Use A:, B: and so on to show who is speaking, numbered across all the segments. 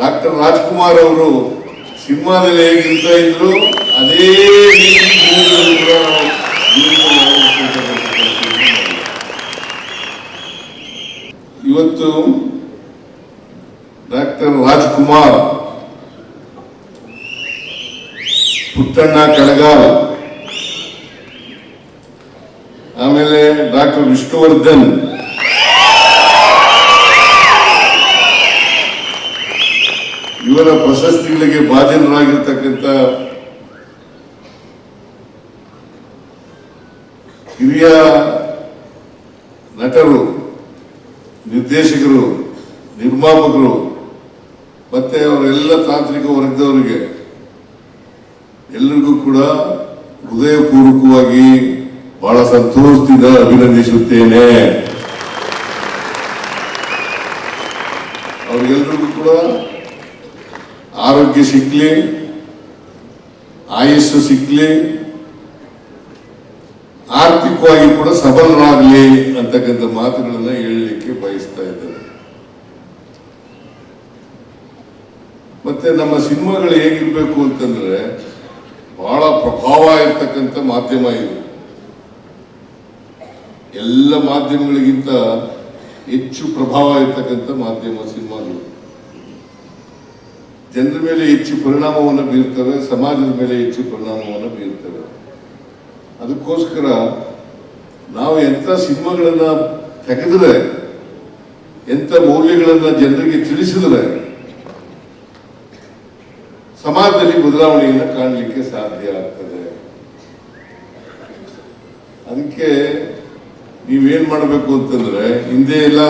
A: Doctor Rajkumar ಅವರು ಸಿನಿಮಾದಲ್ಲಿ ಹೇಗಿರ್ತಾ ಇದ್ರು, ಅದೇ. ಇವತ್ತು ಡಾಕ್ಟರ್ ರಾಜ್ಕುಮಾರ್ ಪುಟ್ಟಣ್ಣ ಕಳಗಾಲ್, ಆಮೇಲೆ ಡಾಕ್ಟರ್ ವಿಷ್ಣುವರ್ಧನ್ ಇವರ ಪ್ರಶಸ್ತಿಗಳಿಗೆ ಭಾಜನರಾಗಿರ್ತಕ್ಕಂಥ ಹಿರಿಯ ನಟರು, ನಿರ್ದೇಶಕರು, ನಿರ್ಮಾಪಕರು, ಮತ್ತೆ ಅವರೆಲ್ಲ ತಾಂತ್ರಿಕ ವರ್ಗದವರಿಗೆ ಎಲ್ಲರಿಗೂ ಕೂಡ ಹೃದಯಪೂರ್ವಕವಾಗಿ ಬಹಳ ಸಂತೋಷದಿಂದ ಅಭಿನಂದಿಸುತ್ತೇನೆ. ಅವರಿಗೆಲ್ಲರಿಗೂ ಕೂಡ ಆರೋಗ್ಯ ಸಿಕ್ಲಿ, ಆಯಸ್ಸು ಸಿಕ್ಲಿ, ಆರ್ಥಿಕವಾಗಿ ಕೂಡ ಸಬಲರಾಗಲಿ ಅಂತಕ್ಕಂಥ ಮಾತುಗಳನ್ನ ಹೇಳಲಿಕ್ಕೆ ಬಯಸ್ತಾ ಇದ್ದಾರೆ ಮತ್ತೆ ನಮ್ಮ ಸಿನಿಮಾಗಳು ಹೇಗಿರ್ಬೇಕು ಅಂತಂದ್ರೆ ಬಹಳ ಪ್ರಭಾವ ಇರ್ತಕ್ಕಂಥ ಮಾಧ್ಯಮ ಇದು. ಎಲ್ಲ ಮಾಧ್ಯಮಗಳಿಗಿಂತ ಹೆಚ್ಚು ಪ್ರಭಾವ ಇರ್ತಕ್ಕಂಥ ಮಾಧ್ಯಮ ಸಿನಿಮಾಗಳು. ಜನರ ಮೇಲೆ ಹೆಚ್ಚು ಪರಿಣಾಮವನ್ನು ಬೀರ್ತವೆ, ಸಮಾಜದ ಮೇಲೆ ಹೆಚ್ಚು ಪರಿಣಾಮವನ್ನು ಬೀರ್ತವೆ. ಅದಕ್ಕೋಸ್ಕರ ನಾವು ಎಂಥ ಸಿನಿಮಾಗಳನ್ನು ತೆಗೆದ್ರೆ, ಎಂಥ ಮೌಲ್ಯಗಳನ್ನು ಜನರಿಗೆ ತಿಳಿಸಿದ್ರೆ, ಸಮಾಜದಲ್ಲಿ ಬದಲಾವಣೆಯನ್ನು ಕಾಣಲಿಕ್ಕೆ ಸಾಧ್ಯ ಆಗ್ತದೆ. ಅದಕ್ಕೆ ನೀವೇನ್ ಮಾಡಬೇಕು ಅಂತಂದ್ರೆ, ಹಿಂದೆ ಎಲ್ಲ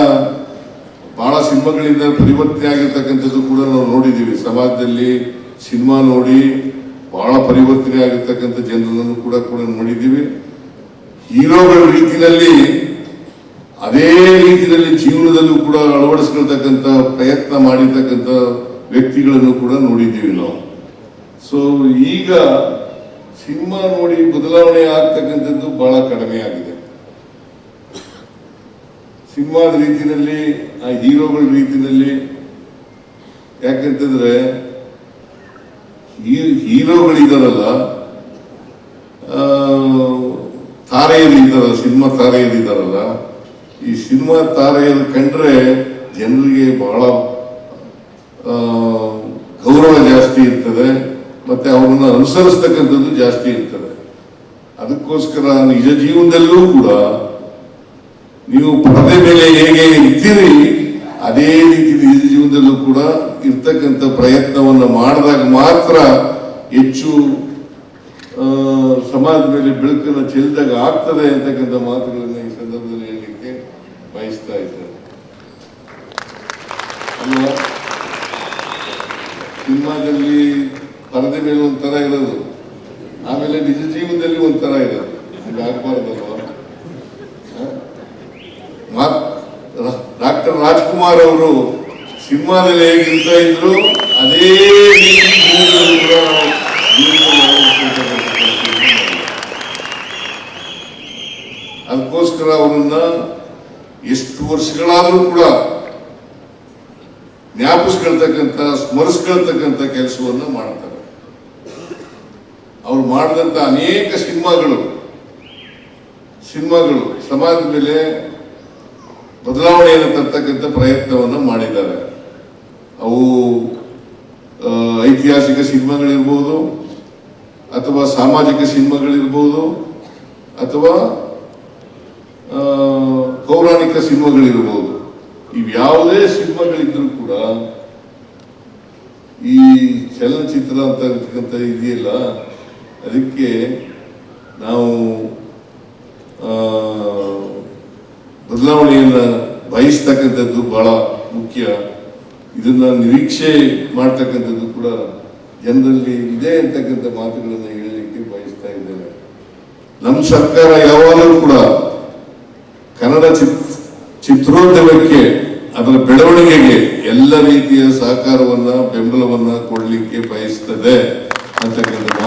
A: ಬಹಳ ಸಿನಿಮಾಗಳಿಂದ ಪರಿವರ್ತನೆ ಆಗಿರ್ತಕ್ಕಂಥದ್ದು ಕೂಡ ನಾವು ನೋಡಿದ್ದೀವಿ. ಸಮಾಜದಲ್ಲಿ ಸಿನಿಮಾ ನೋಡಿ ಬಹಳ ಪರಿವರ್ತನೆ ಆಗಿರ್ತಕ್ಕಂಥ ಜನರನ್ನು ಕೂಡ ಕೂಡ ನೋಡಿದ್ದೀವಿ. ಹೀರೋಗಳ ರೀತಿಯಲ್ಲಿ, ಅದೇ ರೀತಿಯಲ್ಲಿ ಜೀವನದಲ್ಲೂ ಕೂಡ ಅಳವಡಿಸ್ಕೊಳ್ತಕ್ಕಂಥ ಪ್ರಯತ್ನ ಮಾಡಿರ್ತಕ್ಕಂಥ ವ್ಯಕ್ತಿಗಳನ್ನು ಕೂಡ ನೋಡಿದ್ದೀವಿ ನಾವು. ಸೊ ಈಗ ಸಿನಿಮಾ ನೋಡಿ ಬದಲಾವಣೆ ಆಗ್ತಕ್ಕಂಥದ್ದು ಬಹಳ ಕಡಿಮೆ ಆಗಿದೆ. ಸಿನಿಮಾದ ರೀತಿಯಲ್ಲಿ ಆ ಹೀರೋಗಳ ರೀತಿಯಲ್ಲಿ. ಯಾಕಂತಂದ್ರೆ ಹೀರೋಗಳಿದಾರಲ್ಲ ಆ, ತಾರೆಯರು ಇದ್ದಾರಲ್ಲ ಸಿನಿಮಾ ತಾರೆಯರಿದ್ದಾರಲ್ಲ ಈ ಸಿನಿಮಾ ತಾರೆಯರು ಕಂಡ್ರೆ ಜನರಿಗೆ ಬಹಳ ಗೌರವ ಜಾಸ್ತಿ ಇರ್ತದೆ ಮತ್ತೆ ಅವರನ್ನು ಅನುಸರಿಸ್ತಕ್ಕಂಥದ್ದು ಜಾಸ್ತಿ ಇರ್ತದೆ. ಅದಕ್ಕೋಸ್ಕರ ನಿಜ ಜೀವನದಲ್ಲೂ ಕೂಡ ನೀವು ಪರದೆ ಮೇಲೆ ಹೇಗೆ ಇರ್ತೀರಿ ಅದೇ ರೀತಿ ನಿಜ ಜೀವನದಲ್ಲೂ ಕೂಡ ಇರ್ತಕ್ಕಂಥ ಪ್ರಯತ್ನವನ್ನು ಮಾಡಿದಾಗ ಮಾತ್ರ ಹೆಚ್ಚು ಸಮಾಜದ ಮೇಲೆ ಬೆಳಕನ್ನು ಚೆಲ್ಲಿದಾಗ ಆಗ್ತದೆ ಅಂತಕ್ಕಂಥ ಮಾತುಗಳನ್ನು ಈ ಸಂದರ್ಭದಲ್ಲಿ ಹೇಳಲಿಕ್ಕೆ ಬಯಸ್ತಾ ಅಲ್ವಾ? ಸಿನಿಮಾದಲ್ಲಿ ಪರದೆ ಮೇಲೆ ಒಂಥರ ಇರೋದು. ಆಮೇಲೆ ನಿಜ ಜೀವನದಲ್ಲಿ ಒಂಥರ ಇರೋದು. ಹಂಗಾಗಬಾರ್ದಲ್ವಾ? ಡಾಕ್ಟರ್ ರಾಜ್ಕುಮಾರ್ ಅವರು ಸಿನಿಮಾದಲ್ಲಿ ಹೇಗಿರ್ತಾ ಇದ್ರು, ಅದೇ. ಅದಕ್ಕೋಸ್ಕರ ಅವರನ್ನ ಎಷ್ಟು ವರ್ಷಗಳಾದರೂ ಕೂಡ ಜ್ಞಾಪಿಸ್ಕೊಳ್ತಕ್ಕಂಥ, ಸ್ಮರಿಸ್ಕೊಳ್ತಕ್ಕಂಥ ಕೆಲಸವನ್ನು ಮಾಡ್ತಾರೆ ಅವ್ರು ಮಾಡಿದಂಥ ಅನೇಕ ಸಿನಿಮಾಗಳು ಸಿನಿಮಾಗಳು ಸಮಾಜದ ಮೇಲೆ ಬದಲಾವಣೆಯನ್ನು ತರ್ತಕ್ಕಂಥ ಪ್ರಯತ್ನವನ್ನು ಮಾಡಿದ್ದಾರೆ. ಅವು ಐತಿಹಾಸಿಕ ಸಿನಿಮಾಗಳಿರ್ಬೋದು, ಅಥವಾ ಸಾಮಾಜಿಕ ಸಿನಿಮಾಗಳಿರ್ಬೋದು, ಅಥವಾ ಪೌರಾಣಿಕ ಸಿನಿಮಾಗಳಿರ್ಬೋದು. ಇವ್ಯಾವುದೇ ಸಿನಿಮಾಗಳಿದ್ರೂ ಕೂಡ ಈ ಚಲನಚಿತ್ರ ಅಂತ ಇರ್ತಕ್ಕಂಥ ಇದೆಯಲ್ಲ, ಅದಕ್ಕೆ ನಾವು ಬದಲಾವಣೆಯನ್ನ ಬಯಸ್ತಕ್ಕಂಥದ್ದು ಬಹಳ ಮುಖ್ಯ. ಇದನ್ನ ನಿರೀಕ್ಷೆ ಮಾಡ್ತಕ್ಕಂಥದ್ದು ಕೂಡ ಜನರಲ್ಲಿ ಇದೆ ಅಂತಕ್ಕಂಥ ಮಾತುಗಳನ್ನು ಹೇಳಲಿಕ್ಕೆ ಬಯಸ್ತಾ ಇದ್ದೇನೆ. ನಮ್ಮ ಸರ್ಕಾರ ಯಾವಾಗಲೂ ಕೂಡ ಕನ್ನಡ ಚಿತ್, ಚಿತ್ರೋದ್ಯಮಕ್ಕೆ ಅದರ ಬೆಳವಣಿಗೆಗೆ ಎಲ್ಲ ರೀತಿಯ ಸಹಕಾರವನ್ನ, ಬೆಂಬಲವನ್ನ ಕೊಡಲಿಕ್ಕೆ ಬಯಸ್ತದೆ ಅಂತಕ್ಕಂಥ